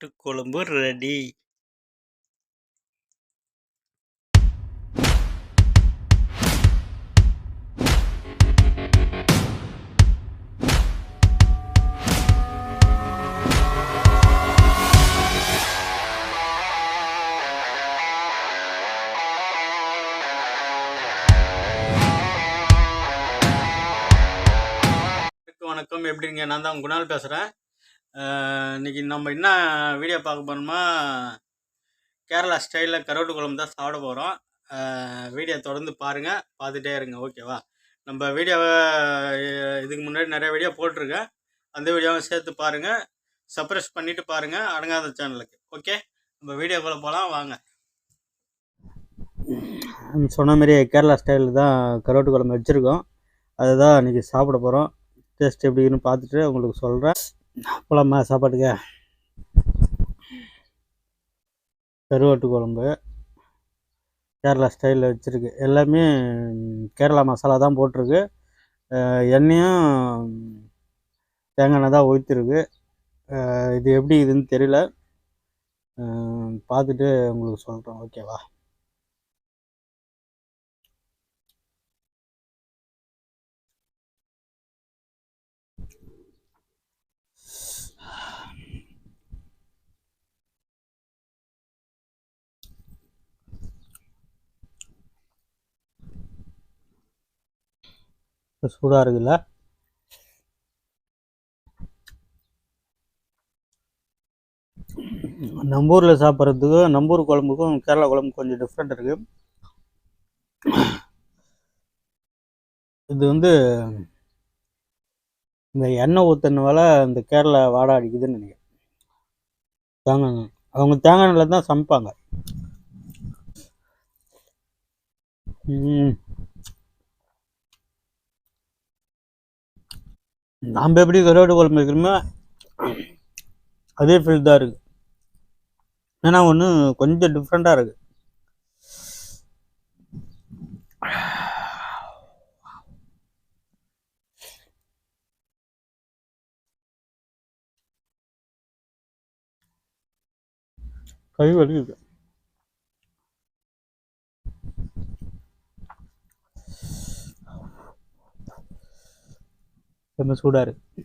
கருவாட்டுக் குழம்பு ரெடி வணக்கம் எப்படிங்க நான் தான் குணால் பேசுகிறேன் இன்னைக்கு நம்ம என்ன வீடியோ பார்க்க போகிறோமா கேரளா ஸ்டைலில் கருவாட்டு குழம்பு தான் சாப்பிட போகிறோம் வீடியோ தொடர்ந்து பாருங்கள் பார்த்துட்டே இருங்க. ஓகேவா நம்ம வீடியோவை இதுக்கு முன்னாடி நிறைய வீடியோ போட்டிருக்கேன். அந்த வீடியோவை சேர்த்து பாருங்கள் சப்ரஸ் பண்ணிவிட்டு பாருங்கள் அடங்காத சேனலுக்கு ஓகே நம்ம வீடியோக்குள்ளே போகலாம் வாங்க. சொன்ன மாதிரி கேரளா ஸ்டைலில் தான் கருவாட்டு குழம்பு வச்சுருக்கோம். அதுதான் இன்றைக்கி சாப்பிட போகிறோம் டேஸ்ட் எப்படின்னு பார்த்துட்டு உங்களுக்கு சொல்கிறேன் போலாமா சாப்பாட்டுக்கு? கருவாட்டு குழம்பு. கேரளா ஸ்டைலில் வச்சுருக்கு. எல்லாமே கேரளா மசாலா தான் போட்டிருக்கு. எண்ணெயும் தேங்காய் எண்ணெய் தான் ஊற்றிருக்கு இது எப்படி இதுன்னு தெரியல. பார்த்துட்டு உங்களுக்கு சொல்கிறேன் ஓகேவா? சூடாக இருக்குல்ல? நம்ம ஊரில் சாப்பிட்றதுக்கும் நம்ம ஊர் குழம்புக்கும் கேரளா குழம்பு கொஞ்சம் டிஃப்ரெண்ட் இருக்குது இது வந்து இந்த எண்ணெய் ஊற்றினால இந்த கேரளா வாடை அடிக்குதுன்னு நினைக்கிறேன். தேங்காய் எண்ணெய். அவங்க தேங்காய் எண்ணெயில் தான் சமைப்பாங்க. ம் நாம் எப்படி கருவாட்டு குழம்பு வைக்கிறோமோ அதே ஃபீல் தான் இருக்குது ஏன்னா ஒன்று கொஞ்சம் டிஃப்ரெண்ட்டாக இருக்குது கை வலிக்குது. ரொம்ப சூடாக இருக்கு.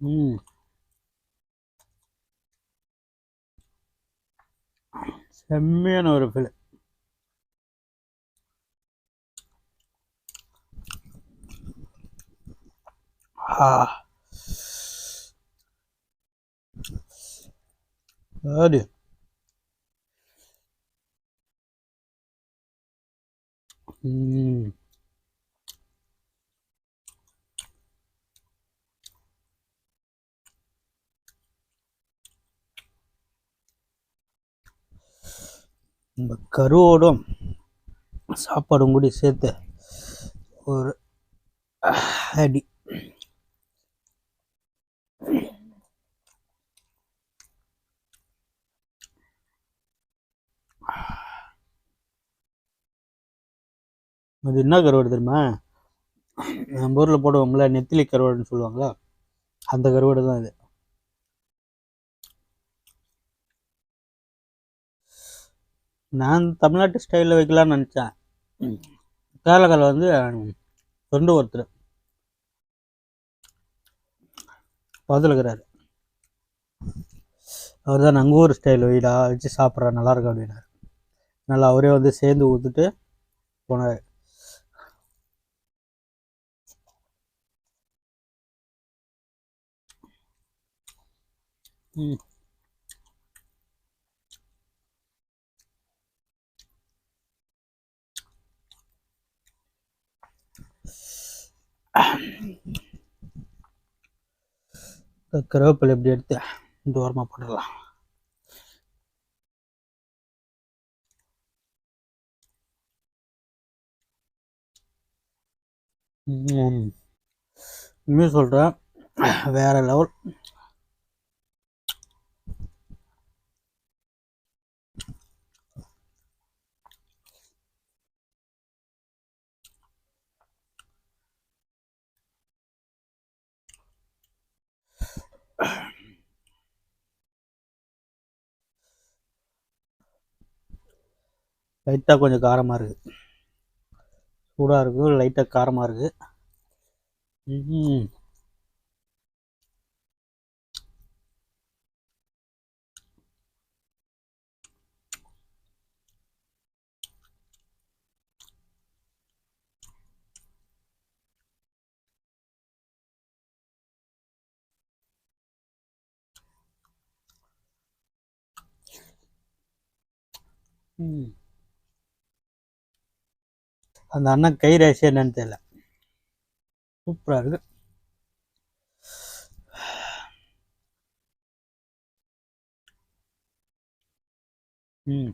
ம். செம்மையான ஒரு ஃபீல் ஆ. அது ம். இந்த கருவோடும் சாப்பாடும் கூட சேர்த்து ஒரு அடி. அது என்ன கருவாடு தெரியுமா? நம்ம ஊரில் போடுவோம்ல நெத்திலி கருவாடுன்னு சொல்லுவாங்களா? அந்த கருவாடு தான் இது. நான் தமிழ்நாட்டு ஸ்டைலில் வைக்கலாம்னு நினச்சேன். கேரளாவில் வந்து ஃப்ரெண்டு ஒருத்தர். பதிலுக்கிறாரு அவர் தான் நாங்கள் ஊர் ஸ்டைல் வீடா வச்சு சாப்பிட்றா நல்லாயிருக்கும் அப்படின்னாரு. நல்லா அவரே வந்து சேர்ந்து ஊற்றுட்டு போனார். Mm. ம் கருவேப்பிலை எப்படி எடுத்து தூரமாக ஓரமாக போட்டுடலாம். ம். சொல்கிறேன் வேற லெவல் லைட்டாக கொஞ்சம் காரமாக இருக்குது சூடாக இருக்குது லைட்டாக காரமாக இருக்குது ம் ம். அந்த அண்ணன் கை ரேசி என்னன்னு தெரியல. சூப்பராக இருக்கு. ம்.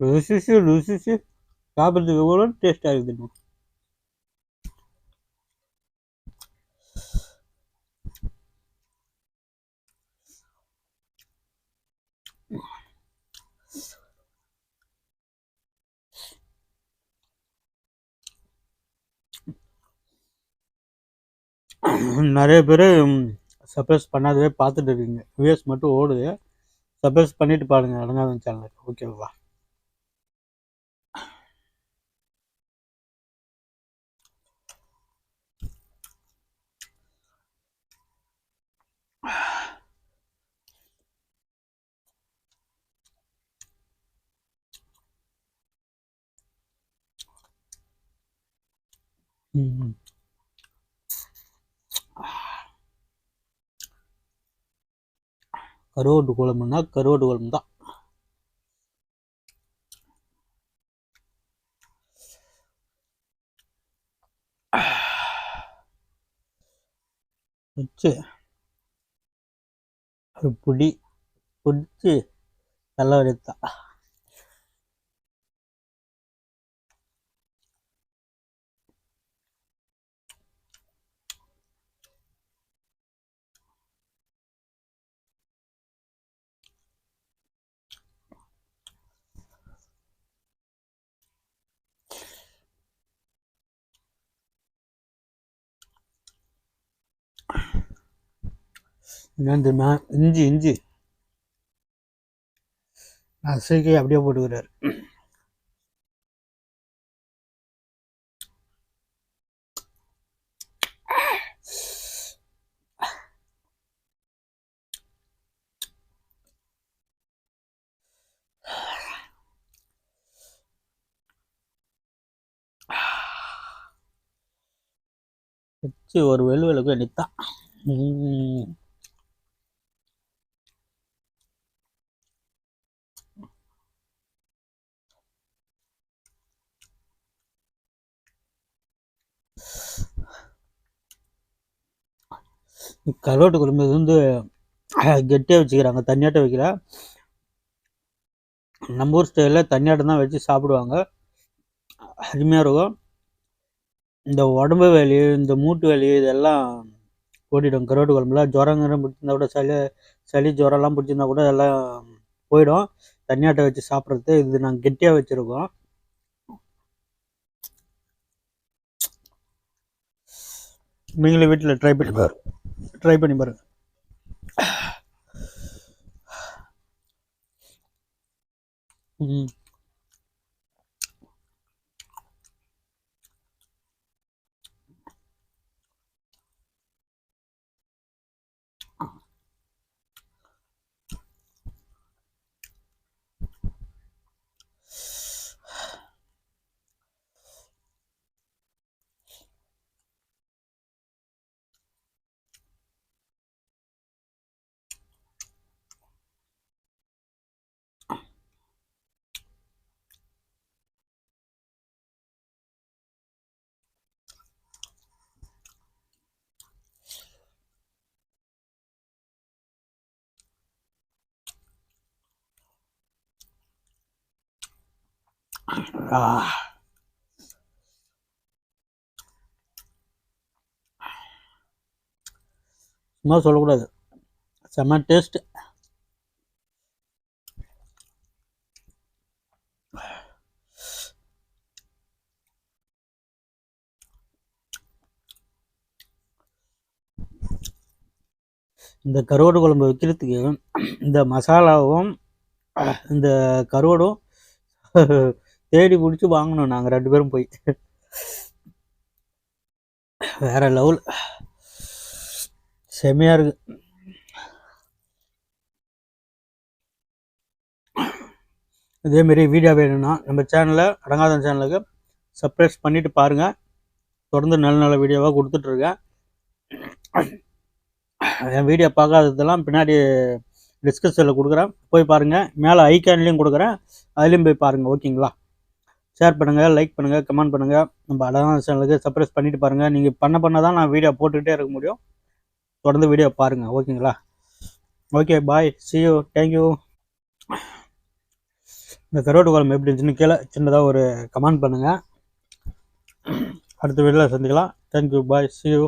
ருசிச்சு ருசிச்சு சாப்பிட்றதுக்கு கூட டேஸ்டாக இருக்குது நிறைய பேர் சப்ரஸ் பண்ணாதவே பார்த்துட்டு இருக்கீங்க. வியூஸ் மட்டும் ஓடுது. சப்ரஸ் பண்ணிட்டு பாருங்க. அடங்காதன் சேனல் ஓகேவா Mm-hmm. கருவாட்டு குழம்புனா கருவாட்டு குழம்பு தான். வச்சு ஒரு புடி பிடிச்சி தலை என்னன்னு தெரியுமா? இஞ்சி இஞ்சி. நசுக்கி அப்படியே போட்டுக்கிறாரு. வச்சு ஒரு வெளுவெளுக்கு நித்தான் கருவாட்டு குழம்பு இது வந்து கெட்டியாக வச்சுக்கிறாங்க. தண்ணியாட்ட வைக்கல. நம்ம ஊர் ஸ்டைலில் தண்ணியாட்டம் தான் வச்சு சாப்பிடுவாங்க. அருமையாக இருக்கும். இந்த உடம்பு வலி இந்த மூட்டு வலி இதெல்லாம் ஓடிடும் கருவாட்டு குழம்புல ஜுரம் கிரம் பிடிச்சிருந்தா கூட சளி சளி ஜுரம்லாம் பிடிச்சிருந்தா கூட எல்லாம் போயிடும். தனியாட்டை வச்சு சாப்பிட்றது இது நாங்கள் கெட்டியாக வச்சுருக்கோம். நீங்களும் வீட்டில் ட்ரை பண்ணி பாரு ட்ரை பண்ணி பாருங்க. ம். சும்மா சொல்லக்கூடாது. செம்ம டேஸ்ட் இந்த கருவாடு குழம்பு வைக்கிறதுக்கு இந்த மசாலாவும் இந்த கருவாடும் தேடி பிடிச்சி வாங்கினோம் நாங்கள் ரெண்டு பேரும் போய். வேற லெவல் செம்மையாக இருக்கு. இதேமாரி வீடியோ வேணும்னா நம்ம சேனலை அடங்காதன் சேனலுக்கு சப்ஸ்கிரைப் பண்ணிட்டு பாருங்கள் தொடர்ந்து நல்ல நல்ல வீடியோவாக கொடுத்துட்ருக்கேன். என் வீடியோ பார்க்காததெல்லாம் பின்னாடி டிஸ்கிரிப்ஷனில் கொடுக்குறேன். போய் பாருங்கள் மேலே ஐக்கான்லேயும் கொடுக்குறேன். அதுலேயும் போய் பாருங்கள் ஓகேங்களா ஷேர் பண்ணுங்கள் லைக் பண்ணுங்கள் கமெண்ட் பண்ணுங்கள் நம்ம அழகான சேனலுக்கு சப்ரைஸ் பண்ணிட்டு பாருங்கள் நீங்கள் பண்ண பண்ண தான் நான் வீடியோ போட்டுக்கிட்டே இருக்க முடியும். தொடர்ந்து வீடியோ பாருங்கள் ஓகேங்களா ஓகே பாய் சியூ தேங்க்யூ இந்த கருவாட்டு குழம்பு எப்படி இருந்துச்சுன்னு கீழே சின்னதாக ஒரு கமெண்ட் பண்ணுங்கள் அடுத்த வீடியோவில் சந்திக்கலாம். Thank you bye see you